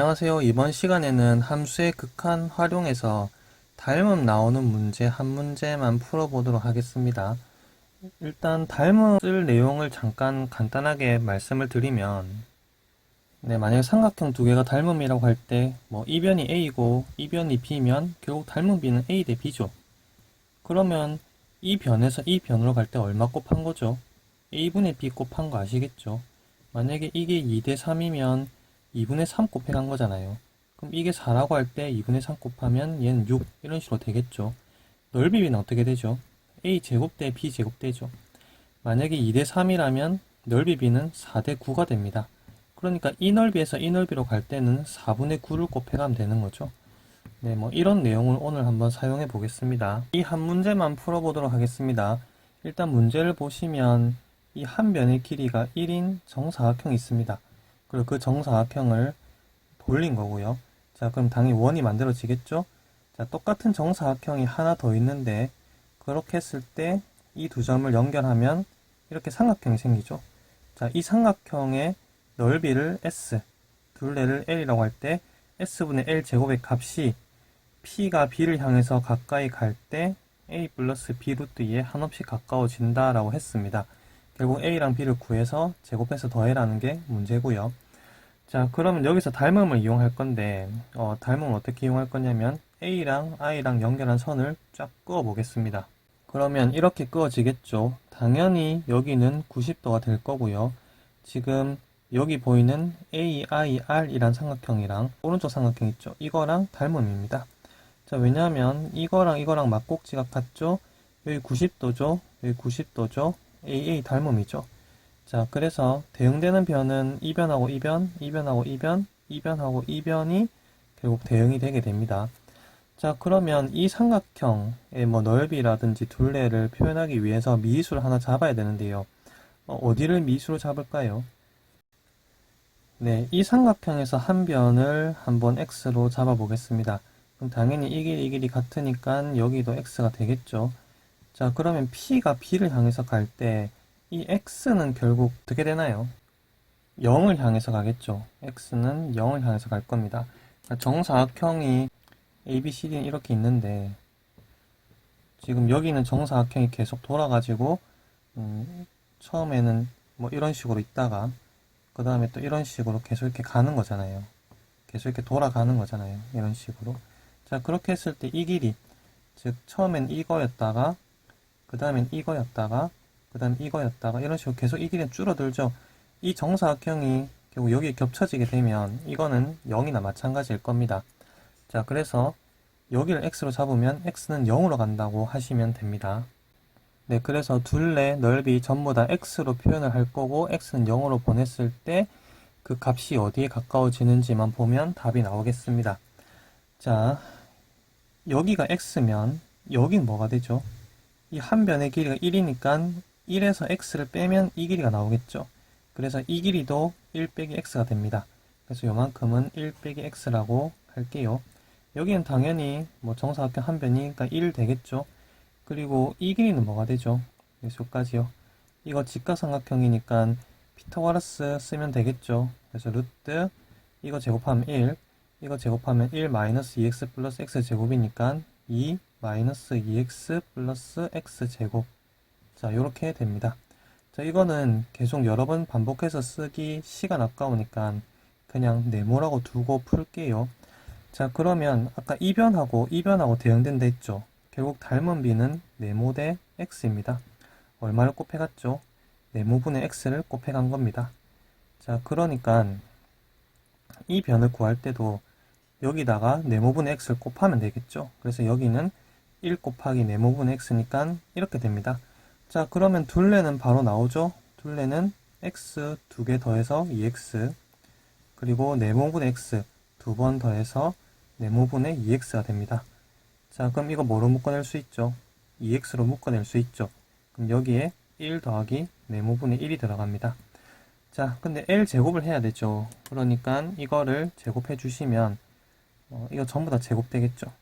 안녕하세요. 이번 시간에는 함수의 극한 활용해서 닮음 나오는 문제 한 문제만 풀어보도록 하겠습니다. 일단 닮음 쓸 내용을 잠깐 간단하게 말씀을 드리면 네, 만약에 삼각형 두 개가 닮음이라고 할 때 뭐 이변이 A고 이변이 B면 결국 닮음 B는 A 대 B죠. 그러면 이 변에서 이 변으로 갈 때 얼마 곱한 거죠? A분의 B 곱한 거 아시겠죠? 만약에 이게 2 대 3이면 2분의 3 곱해간 거잖아요. 그럼 이게 4라고 할 때 2분의 3 곱하면 얘는 6 이런 식으로 되겠죠. 넓이 B는 어떻게 되죠? A 제곱 대 B 제곱 되죠. 만약에 2대 3이라면 넓이 B는 4대 9가 됩니다. 그러니까 이 넓이에서 이 넓이로 갈 때는 4분의 9를 곱해가면 되는 거죠. 네, 뭐 이런 내용을 오늘 한번 사용해 보겠습니다. 이 한 문제만 풀어보도록 하겠습니다. 일단 문제를 보시면 이 한 변의 길이가 1인 정사각형이 있습니다. 그리고 그 정사각형을 돌린 거고요. 자, 그럼 당연히 원이 만들어지겠죠? 자, 똑같은 정사각형이 하나 더 있는데 그렇게 했을 때 이 두 점을 연결하면 이렇게 삼각형이 생기죠. 자, 이 삼각형의 넓이를 S, 둘레를 L이라고 할 때 S분의 L 제곱의 값이 P가 B를 향해서 가까이 갈 때 A 플러스 B 루트 2에 한없이 가까워진다라고 했습니다. 결국 A랑 B를 구해서 제곱해서 더해라는 게 문제고요. 자, 그러면 여기서 닮음을 이용할 건데, 어, 닮음을 어떻게 이용할 거냐면, A랑 I랑 연결한 선을 쫙 그어 보겠습니다. 그러면 이렇게 그어지겠죠. 당연히 여기는 90도가 될 거고요. 지금 여기 보이는 AIR이란 삼각형이랑 오른쪽 삼각형 있죠. 이거랑 닮음입니다. 자, 왜냐하면 이거랑 이거랑 막꼭지가 같죠. 여기 90도죠. 여기 90도죠. AA 닮음이죠. 자, 그래서 대응되는 변은 이변하고 이변, 이변하고 이변, 이변하고 이변이 결국 대응이 되게 됩니다. 자, 그러면 이 삼각형의 뭐 넓이라든지 둘레를 표현하기 위해서 미수를 하나 잡아야 되는데요. 어, 디를 미수로 잡을까요? 네, 이 삼각형에서 한 변을 한번 x로 잡아 보겠습니다. 그럼 당연히 이 길이 이 길이 같으니까 여기도 x가 되겠죠. 자, 그러면 p가 b를 향해서 갈 때 이 x는 결국 어떻게 되나요? 0을 향해서 가겠죠. x는 0을 향해서 갈 겁니다. 정사각형이 ABCD는 이렇게 있는데 지금 여기는 정사각형이 계속 돌아가지고 음, 처음에는 뭐 이런 식으로 있다가 그 다음에 또 이런 식으로 계속 이렇게 가는 거잖아요. 계속 이렇게 돌아가는 거잖아요. 이런 식으로. 자, 그렇게 했을 때 이 길이, 즉, 처음엔 이거였다가, 그 다음엔 이거였다가, 그 다음 이거였다가, 이런 식으로 계속 이 길이 줄어들죠. 이 정사각형이 결국 여기에 겹쳐지게 되면 이거는 0이나 마찬가지일 겁니다. 자, 그래서 여기를 x로 잡으면 x는 0으로 간다고 하시면 됩니다. 네, 그래서 둘레 넓이 전부 다 x로 표현을 할 거고 x는 0으로 보냈을 때 그 값이 어디에 가까워지는지만 보면 답이 나오겠습니다. 자, 여기가 x면 여긴 뭐가 되죠? 이 한 변의 길이가 1이니까 1에서 x를 빼면 이 길이가 나오겠죠. 그래서 이 길이도 1 빼기 x가 됩니다. 그래서 요만큼은 1 빼기 x라고 할게요. 여기는 당연히 뭐 정사각형 한 변이니까 1 되겠죠. 그리고 이 길이는 뭐가 되죠? 여기까지요. 이거 직각삼각형이니까 피타고라스 쓰면 되겠죠. 그래서 루트 이거 제곱하면 1 이거 제곱하면 1 마이너스 2x 플러스 x 제곱이니까 2 마이너스 2x 플러스 x 제곱 자 이렇게 됩니다. 자 이거는 계속 여러 번 반복해서 쓰기 시간 아까우니까 그냥 네모라고 두고 풀게요. 자 그러면 아까 이변하고 이변하고 대응된다 했죠. 결국 닮은 b는 네모 대 x입니다. 얼마를 곱해갔죠? 네모분의 x를 곱해간 겁니다. 자, 그러니까 이 변을 구할 때도 여기다가 네모분의 x를 곱하면 되겠죠? 그래서 여기는 1 곱하기 네모분의 x니까 이렇게 됩니다. 자, 그러면 둘레는 바로 나오죠? 둘레는 x 두 개 더해서 2x 그리고 네모분의 x 두 번 더해서 네모분의 2x가 됩니다. 자, 그럼 이거 뭐로 묶어낼 수 있죠? 2x로 묶어낼 수 있죠. 그럼 여기에 1 더하기 네모분의 1이 들어갑니다. 자, 근데 L 제곱을 해야 되죠. 그러니까 이거를 제곱해 주시면 어, 이거 전부 다 제곱되겠죠.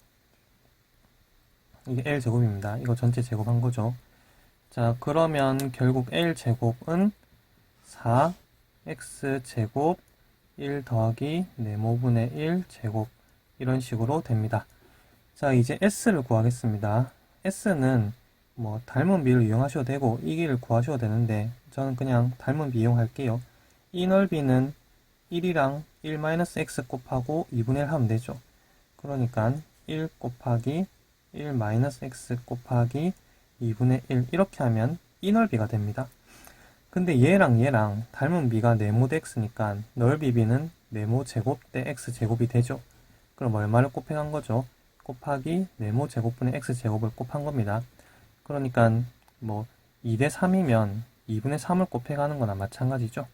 이게 L 제곱입니다. 이거 전체 제곱한 거죠. 자, 그러면 결국 L 제곱은 4x 제곱 1 더하기 네모분의 1 제곱 이런 식으로 됩니다. 자 이제 S를 구하겠습니다. S는 뭐 닮은 비를 이용하셔도 되고 이 길을 구하셔도 되는데 저는 그냥 닮은 비 이용할게요. 이 넓이는 1이랑 1-x 곱하고 2분의 1 하면 되죠. 그러니까 1 곱하기 1-x 곱하기 2분의 1 이렇게 하면 이 넓이가 됩니다. 근데 얘랑 얘랑 닮은 비가 네모 대 x니까 넓이 비는 네모 제곱 대 x 제곱이 되죠. 그럼 얼마를 곱해간 거죠? 곱하기 네모 제곱분의 x 제곱을 곱한 겁니다. 그러니까 뭐 2 대 3이면 2분의 3을 곱해가는 거나 마찬가지죠.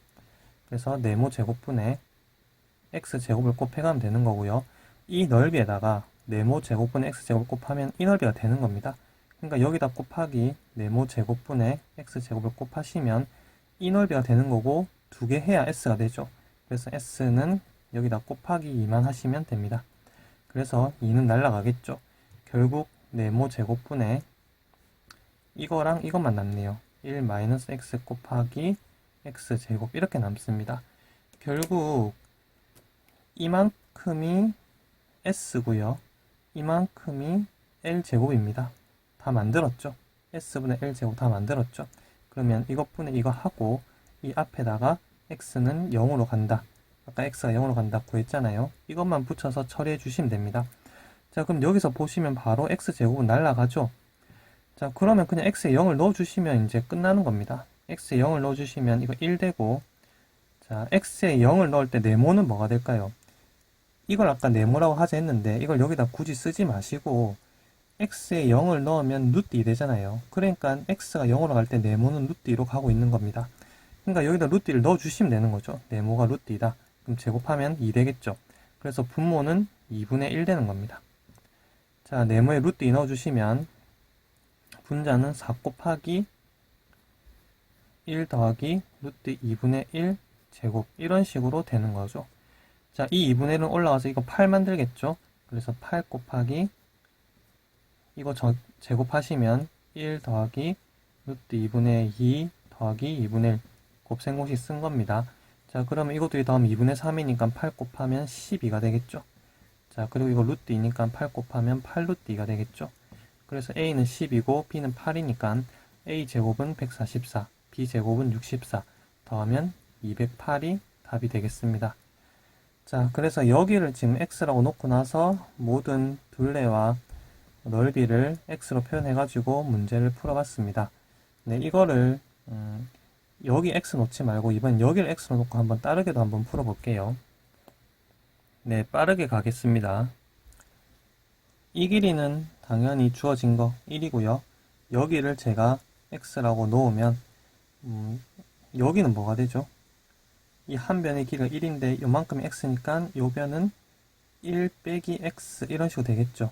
그래서 네모 제곱분의 x 제곱을 곱해가면 되는 거고요. 이 넓이에다가 네모 제곱분의 x 제곱을 곱하면 이 넓이가 되는 겁니다. 그러니까 여기다 곱하기 네모 제곱분의 x 제곱을 곱하시면 이 넓이가 되는 거고 두 개 해야 s가 되죠. 그래서 s는 여기다 곱하기 2만 하시면 됩니다. 그래서 2는 날라가겠죠. 결국 네모 제곱분의 이거랑 이것만 남네요. 1-x 곱하기 x 제곱 이렇게 남습니다. 결국 이만큼이 s고요. 이만큼이 l 제곱입니다. 다 만들었죠. s분의 l 제곱 다 만들었죠. 그러면 이것분의 이거 하고 이 앞에다가 x는 0으로 간다. 아까 x가 0으로 간다 구했잖아요. 이것만 붙여서 처리해 주시면 됩니다. 자 그럼 여기서 보시면 바로 x제곱은 날라가죠. 자 그러면 그냥 x에 0을 넣어주시면 이제 끝나는 겁니다. x에 0을 넣어주시면 이거 1 되고 자 x에 0을 넣을 때 네모는 뭐가 될까요? 이걸 아까 네모라고 하자 했는데 이걸 여기다 굳이 쓰지 마시고 x에 0을 넣으면 루트 2 되잖아요. 그러니까 x가 0으로 갈 때 네모는 루트 2로 가고 있는 겁니다. 그러니까 여기다 루트 2를 넣어주시면 되는 거죠. 네모가 루트 2다. 그럼 제곱하면 2 되겠죠. 그래서 분모는 2분의 1 되는 겁니다. 자, 네모에 루트 2 넣어주시면 분자는 4 곱하기 1 더하기 루트 2분의 1 제곱 이런 식으로 되는 거죠. 자, 이 2분의 1은 올라와서 이거 8 만들겠죠. 그래서 8 곱하기 이거 저, 제곱하시면 1 더하기 루트 2분의 2 더하기 2분의 1 곱셈공식 쓴 겁니다. 자, 그러면 이것도 더하면 2분의 3이니까 8 곱하면 12가 되겠죠. 자, 그리고 이거 루트 2니까 8 곱하면 8 루트 2가 되겠죠. 그래서 A는 10이고 B는 8이니까 A 제곱은 144, B 제곱은 64 더하면 208이 답이 되겠습니다. 자, 그래서 여기를 지금 x라고 놓고 나서 모든 둘레와 넓이를 x로 표현해 가지고 문제를 풀어봤습니다. 네, 이거를 음, 여기 x 놓지 말고 이번 여기를 x로 놓고 한번 다르게도 한번 풀어볼게요. 네, 빠르게 가겠습니다. 이 길이는 당연히 주어진 거 1이고요. 여기를 제가 x라고 놓으면 음, 여기는 뭐가 되죠? 이 한 변의 길이가 1인데 요만큼이 x니까 요 변은 1 빼기 x 이런 식으로 되겠죠.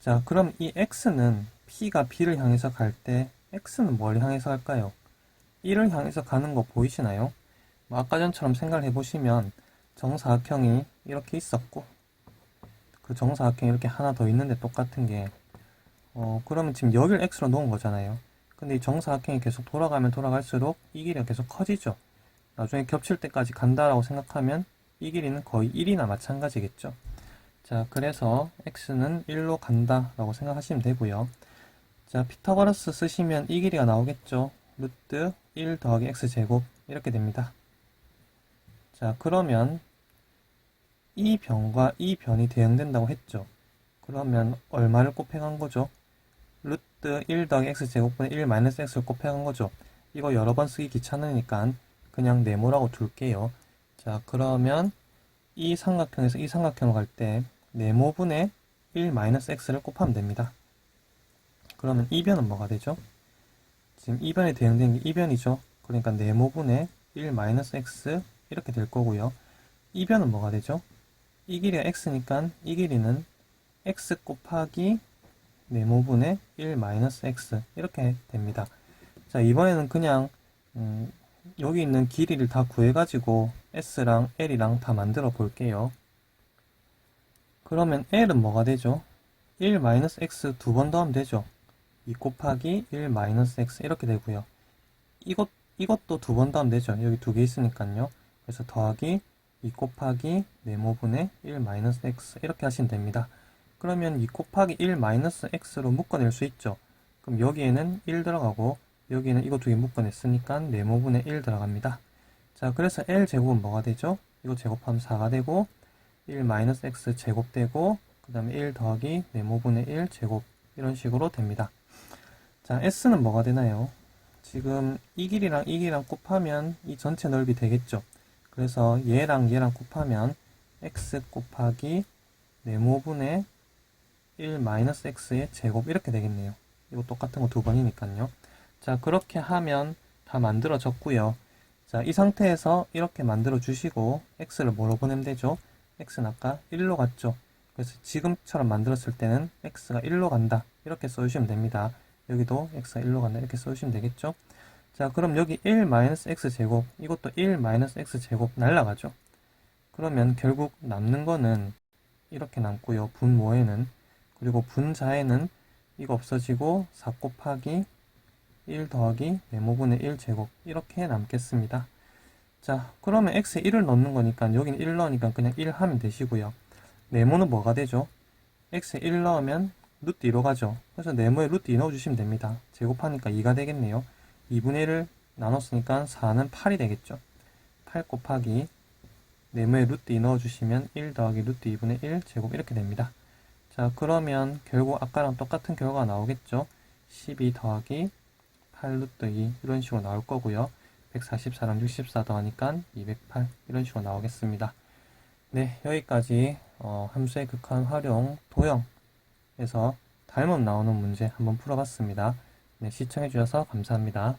자, 그럼 이 x는 p가 b를 향해서 갈 때 x는 뭘 향해서 갈까요? 1을 향해서 가는 거 보이시나요? 뭐 아까 전처럼 생각을 해보시면 정사각형이 이렇게 있었고 그 정사각형이 이렇게 하나 더 있는데 똑같은 게 어, 그러면 지금 여기를 x로 놓은 거잖아요. 근데 이 정사각형이 계속 돌아가면 돌아갈수록 이 길이가 계속 커지죠. 나중에 겹칠 때까지 간다라고 생각하면 이 길이는 거의 1이나 마찬가지겠죠. 자, 그래서 x는 1로 간다라고 생각하시면 되고요. 자, 피타고라스 쓰시면 이 길이가 나오겠죠. 루트 1 더하기 x제곱 이렇게 됩니다. 자, 그러면 이 변과 이 변이 대응된다고 했죠. 그러면 얼마를 곱해간 거죠? 루트 1 더하기 x제곱분의 1 마이너스 x를 곱해간 거죠. 이거 여러 번 쓰기 귀찮으니까 그냥 네모라고 둘게요. 자, 그러면 이 삼각형에서 이 삼각형으로 갈 때 네모분의 1 마이너스 x를 곱하면 됩니다. 그러면 이 변은 뭐가 되죠? 지금 이 변에 대응된 게이 변이죠. 그러니까 네모분의 1 마이너스 x 이렇게 될 거고요. 이 변은 뭐가 되죠? 이 길이가 x니까 이 길이는 x 곱하기 네모분의 1 마이너스 x 이렇게 됩니다. 자 이번에는 그냥 음, 여기 있는 길이를 다 구해가지고 s랑 l이랑 다 만들어 볼게요. 그러면 l은 뭐가 되죠? 1 마이너스 x 두 번 더하면 되죠. 2 곱하기 1 마이너스 x 이렇게 되고요. 이것, 이것도 두 번 더하면 되죠. 여기 두 개 있으니까요. 그래서 더하기 2 곱하기 네모분의 1 마이너스 x 이렇게 하시면 됩니다. 그러면 2 곱하기 1 마이너스 x로 묶어낼 수 있죠. 그럼 여기에는 1 들어가고 여기는 이거 두 개 묶어냈으니까 네모분의 1 들어갑니다. 자 그래서 l 제곱은 뭐가 되죠? 이거 제곱하면 4가 되고 1 마이너스 x 제곱되고 그 다음에 1 더하기 네모분의 1 제곱 이런 식으로 됩니다. 자 s는 뭐가 되나요? 지금 이 길이랑 이 길이랑 곱하면 이 전체 넓이 되겠죠. 그래서 얘랑 얘랑 곱하면 x 곱하기 네모분의 1 마이너스 x의 제곱 이렇게 되겠네요. 이거 똑같은 거 두 번이니까요. 자 그렇게 하면 다 만들어졌고요. 자 이 상태에서 이렇게 만들어 주시고 x를 뭐로 보내면 되죠? x는 아까 1로 갔죠. 그래서 지금처럼 만들었을 때는 x가 1로 간다. 이렇게 써 주시면 됩니다. 여기도 x가 1로 간다. 이렇게 써 주시면 되겠죠. 자, 그럼 여기 1 마이너스 x 제곱, 이것도 1 마이너스 x 제곱 날라가죠. 그러면 결국 남는 거는 이렇게 남고요. 분모에는. 그리고 분자에는 이거 없어지고 4 곱하기 1 더하기 네모분의 1 제곱 이렇게 남겠습니다. 자, 그러면 x에 1을 넣는 거니까 여기는 1 넣으니까 그냥 1 하면 되시고요. 네모는 뭐가 되죠? x에 1 넣으면 루트 2로 가죠. 그래서 네모에 루트 2 넣어주시면 됩니다. 제곱하니까 2가 되겠네요. 2분의 1을 나눴으니까 4는 8이 되겠죠. 8 곱하기 네모에 루트 2 넣어주시면 1 더하기 루트 2분의 1 제곱 이렇게 됩니다. 자 그러면 결국 아까랑 똑같은 결과가 나오겠죠. 12 더하기 8 루트 2 이런 식으로 나올 거고요. 144랑 64 더하니까 208 이런 식으로 나오겠습니다. 네 여기까지 어, 함수의 극한 활용 도형에서 닮음 나오는 문제 한번 풀어봤습니다. 네, 시청해주셔서 감사합니다.